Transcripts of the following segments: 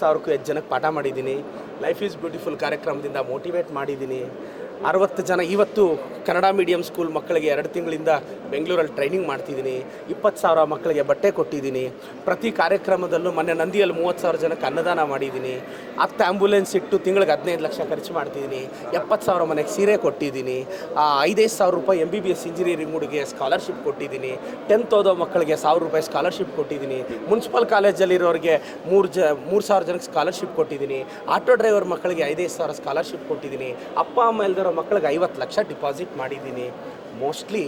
ಸಾವಿರಕ್ಕೂ ಹೆಚ್ಚು ಜನಕ್ಕೆ ಪಾಠ ಮಾಡಿದ್ದೀನಿ. ಲೈಫ್ ಈಸ್ ಬ್ಯೂಟಿಫುಲ್ ಕಾರ್ಯಕ್ರಮದಿಂದ ಮೋಟಿವೇಟ್ ಮಾಡಿದ್ದೀನಿ. ಅರವತ್ತು ಜನ ಇವತ್ತು ಕನ್ನಡ ಮೀಡಿಯಂ ಸ್ಕೂಲ್ ಮಕ್ಕಳಿಗೆ ಎರಡು ತಿಂಗಳಿಂದ ಬೆಂಗಳೂರಲ್ಲಿ ಟ್ರೈನಿಂಗ್ ಮಾಡ್ತಿದ್ದೀನಿ. ಇಪ್ಪತ್ತು ಸಾವಿರ ಮಕ್ಕಳಿಗೆ ಬಟ್ಟೆ ಕೊಟ್ಟಿದ್ದೀನಿ. ಪ್ರತಿ ಕಾರ್ಯಕ್ರಮದಲ್ಲೂ ಮೊನ್ನೆ ನಂದಿಯಲ್ಲಿ ಮೂವತ್ತು ಸಾವಿರ ಜನಕ್ಕೆ ಅನ್ನದಾನ ಮಾಡಿದ್ದೀನಿ. ಹತ್ತು ಆ್ಯಂಬುಲೆನ್ಸ್ ಇಟ್ಟು ತಿಂಗಳಿಗೆ ಹದಿನೈದು ಲಕ್ಷ ಖರ್ಚು ಮಾಡ್ತಿದ್ದೀನಿ. ಎಪ್ಪತ್ತು ಸಾವಿರ ಮನೆಗೆ ಸೀರೆ ಕೊಟ್ಟಿದ್ದೀನಿ. ಐದೈದು ಸಾವಿರ ರೂಪಾಯಿ M B B S engineering ಹುಡುಗಿಗೆ ಸ್ಕಾಲರ್ಶಿಪ್ ಕೊಟ್ಟಿದ್ದೀನಿ. ಟೆಂತ್ ಓದೋ ಮಕ್ಕಳಿಗೆ ಸಾವಿರ ರೂಪಾಯಿ ಸ್ಕಾಲರ್ಶಿಪ್ ಕೊಟ್ಟಿದ್ದೀನಿ. ಮುನ್ಸಿಪಲ್ ಕಾಲೇಜಲ್ಲಿರೋರಿಗೆ ಮೂರು ಜ, ಮೂರು ಸಾವಿರ ಜನಕ್ಕೆ ಸ್ಕಾಲರ್ಶಿಪ್ ಕೊಟ್ಟಿದ್ದೀನಿ. ಆಟೋ ಡ್ರೈವರ್ ಮಕ್ಕಳಿಗೆ ಐದೈದು ಸಾವಿರ ಸ್ಕಾಲರ್ಶಿಪ್ ಕೊಟ್ಟಿದ್ದೀನಿ. ಅಪ್ಪ, ಅಮ್ಮ ಇಲ್ದಿರೋ ಮಕ್ಕಳಿಗೆ ಐವತ್ತು ಲಕ್ಷ ಡಿಪಾಸಿಟ್ ಮಾಡಿದ್ದೀನಿ. ಮೋಸ್ಟ್ಲಿ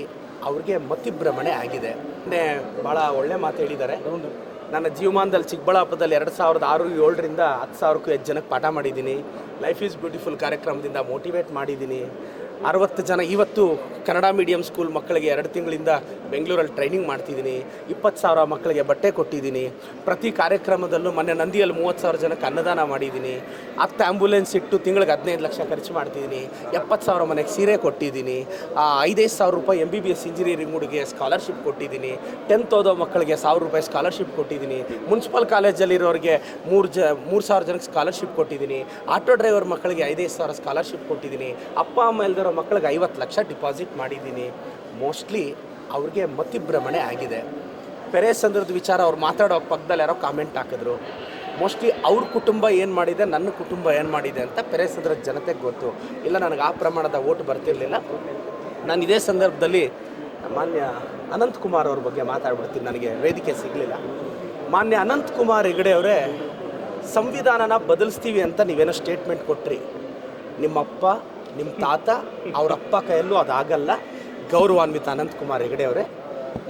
ಅವ್ರಿಗೆ ಮತಿಭ್ರಮಣೆ ಆಗಿದೆ. ಭಾಳ ಒಳ್ಳೆ ಮಾತು ಹೇಳಿದ್ದಾರೆ. ನನ್ನ ಜೀವಮಾನದಲ್ಲಿ ಚಿಕ್ಕಬಳ್ಳಾಪುರದಲ್ಲಿ ಎರಡು ಸಾವಿರದ ಆರು ಏಳರಿಂದ ಹತ್ತು ಸಾವಿರಕ್ಕೂ ಹೆಚ್ಚು ಜನಕ್ಕೆ ಪಾಠ ಮಾಡಿದ್ದೀನಿ. ಲೈಫ್ ಈಸ್ ಬ್ಯೂಟಿಫುಲ್ ಕಾರ್ಯಕ್ರಮದಿಂದ ಮೋಟಿವೇಟ್ ಮಾಡಿದ್ದೀನಿ. ಅರವತ್ತು ಜನ ಇವತ್ತು ಕನ್ನಡ ಮೀಡಿಯಂ ಸ್ಕೂಲ್ ಮಕ್ಕಳಿಗೆ ಎರಡು ತಿಂಗಳಿಂದ ಬೆಂಗಳೂರಲ್ಲಿ ಟ್ರೈನಿಂಗ್ ಮಾಡ್ತಿದ್ದೀನಿ. ಇಪ್ಪತ್ತು ಸಾವಿರ ಮಕ್ಕಳಿಗೆ ಬಟ್ಟೆ ಕೊಟ್ಟಿದ್ದೀನಿ. ಪ್ರತಿ ಕಾರ್ಯಕ್ರಮದಲ್ಲೂ ಮೊನ್ನೆ ನಂದಿಯಲ್ಲಿ ಮೂವತ್ತು ಸಾವಿರ ಜನಕ್ಕೆ ಅನ್ನದಾನ ಮಾಡಿದ್ದೀನಿ. ಹತ್ತು ಆ್ಯಂಬುಲೆನ್ಸ್ ಇಟ್ಟು ತಿಂಗಳಿಗೆ ಹದಿನೈದು ಲಕ್ಷ ಖರ್ಚು ಮಾಡ್ತಿದ್ದೀನಿ. ಎಪ್ಪತ್ತು ಸಾವಿರ ಮನೆಗೆ ಸೀರೆ ಕೊಟ್ಟಿದ್ದೀನಿ. ಐದೈದು ಸಾವಿರ ರೂಪಾಯಿ M B B S engineering ಹುಡುಗಿಗೆ ಸ್ಕಾಲರ್ಶಿಪ್ ಕೊಟ್ಟಿದ್ದೀನಿ. ಟೆಂತ್ ಓದೋ ಮಕ್ಕಳಿಗೆ ಸಾವಿರ ರೂಪಾಯಿ ಸ್ಕಾಲರ್ಶಿಪ್ ಕೊಟ್ಟಿದ್ದೀನಿ. ಮುನ್ಸಿಪಲ್ ಕಾಲೇಜಲ್ಲಿರೋರಿಗೆ ಮೂರು ಜ, ಮೂರು ಸಾವಿರ ಜನಕ್ಕೆ ಸ್ಕಾಲರ್ಶಿಪ್ ಕೊಟ್ಟಿದ್ದೀನಿ. ಆಟೋ ಡ್ರೈವರ್ ಮಕ್ಕಳಿಗೆ ಐದೈದು ಸಾವಿರ ಸ್ಕಾಲರ್ಶಿಪ್ ಕೊಟ್ಟಿದ್ದೀನಿ. ಅಪ್ಪ, ಅಮ್ಮ ಇಲ್ದಿರೋ ಮಕ್ಕಳಿಗೆ ಐವತ್ತು ಲಕ್ಷ ಡಿಪಾಸಿಟ್ ಮಾಡಿದ್ದೀನಿ. ಮೋಸ್ಟ್ಲಿ ಅವ್ರಿಗೆ ಮತಿಭ್ರಮಣೆ ಆಗಿದೆ. ಪೆರೇಸಂದ್ರದ ವಿಚಾರ ಅವ್ರು ಮಾತಾಡೋ ಪಕ್ಕದಲ್ಲಿ ಯಾರೋ ಕಾಮೆಂಟ್ ಹಾಕಿದ್ರು. ಮೋಸ್ಟ್ಲಿ ಅವ್ರ ಕುಟುಂಬ ಏನು ಮಾಡಿದೆ, ನನ್ನ ಕುಟುಂಬ ಏನು ಮಾಡಿದೆ ಅಂತ ಪೆರೇಸಂದ್ರದ ಜನತೆಗೆ ಗೊತ್ತು. ಇಲ್ಲ, ನನಗೆ ಆ ಪ್ರಮಾಣದ ಓಟ್ ಬರ್ತಿರಲಿಲ್ಲ. ನಾನು ಇದೇ ಸಂದರ್ಭದಲ್ಲಿ ಮಾನ್ಯ ಅನಂತಕುಮಾರ್ ಅವ್ರ ಬಗ್ಗೆ ಮಾತಾಡ್ಬಿಡ್ತೀನಿ. ನನಗೆ ವೇದಿಕೆ ಸಿಗಲಿಲ್ಲ. ಮಾನ್ಯ ಅನಂತಕುಮಾರ್ ಹೆಗಡೆ ಅವರೇ, ಸಂವಿಧಾನನ ಬದಲಿಸ್ತೀವಿ ಅಂತ ನೀವೇನೋ ಸ್ಟೇಟ್ಮೆಂಟ್ ಕೊಟ್ರಿ. ನಿಮ್ಮಪ್ಪ ನಿಮ್ಮ ತಾತ, ಅವ್ರ ಅಪ್ಪ ಕೈಯಲ್ಲೂ ಅದಾಗಲ್ಲ. ಗೌರವಾನ್ವಿತ ಅನಂತಕುಮಾರ್ ಹೆಗಡೆ ಅವರೇ.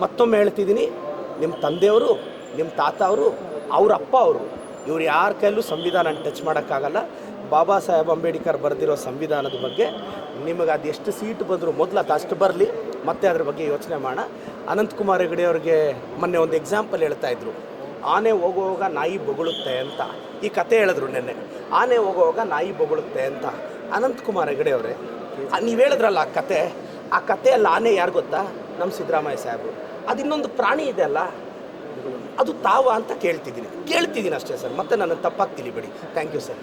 ಮತ್ತೊಮ್ಮೆ ಹೇಳ್ತಿದ್ದೀನಿ, ನಿಮ್ಮ ತಂದೆಯವರು, ನಿಮ್ಮ ತಾತ ಅವರು, ಅವ್ರ ಅಪ್ಪ ಅವರು, ಇವ್ರು ಯಾರ ಕೈಯಲ್ಲೂ ಸಂವಿಧಾನ ಟಚ್ ಮಾಡೋಕ್ಕಾಗಲ್ಲ. ಬಾಬಾ ಸಾಹೇಬ್ ಅಂಬೇಡ್ಕರ್ ಬರೆದಿರೋ ಸಂವಿಧಾನದ ಬಗ್ಗೆ ನಿಮಗೆ ಅದು ಸೀಟ್ ಬಂದರೂ ಮೊದಲು ಅದು ಅಷ್ಟು ಬರಲಿ, ಮತ್ತೆ ಅದ್ರ ಬಗ್ಗೆ ಯೋಚನೆ ಮಾಡೋಣ. ಅನಂತಕುಮಾರ್ ಹೆಗಡೆ ಅವ್ರಿಗೆ ಮೊನ್ನೆ ಒಂದು ಎಕ್ಸಾಂಪಲ್ ಹೇಳ್ತಾ ಇದ್ರು. ಆನೆ ಹೋಗುವಾಗ ನಾಯಿ ಬೊಗಳುತ್ತೆ ಅಂತ. ಈ ಕತೆ ಹೇಳಿದ್ರು ನೆನ್ನೆ. ಆನೆ ಹೋಗುವಾಗ ನಾಯಿ ಬೊಗಳುತ್ತೆ ಅಂತ. ಅನಂತಕುಮಾರ್ ಹೆಗಡೆ ಅವರೇ ನೀವು ಹೇಳಿದ್ರಲ್ಲ ಆ ಕತೆ? ಆ ಕಥೆಯಲ್ಲಿ ಆನೆ ಯಾರು ಗೊತ್ತಾ? ನಮ್ಮ ಸಿದ್ದರಾಮಯ್ಯ ಸಾಹೇಬರು. ಅದು ಇನ್ನೊಂದು ಪ್ರಾಣಿ ಇದೆ ಅಲ್ಲ? ಅದು ತಾವ ಅಂತ ಕೇಳ್ತಿದ್ದೀನಿ. ಕೇಳ್ತಿದ್ದೀನಿ ಅಷ್ಟೇ ಸರ್. ಮತ್ತೆ ನನ್ನ ತಪ್ಪಾಗ್ತಿಲಿ ಬಿಡಿ ಥ್ಯಾಂಕ್ ಯು ಸರ್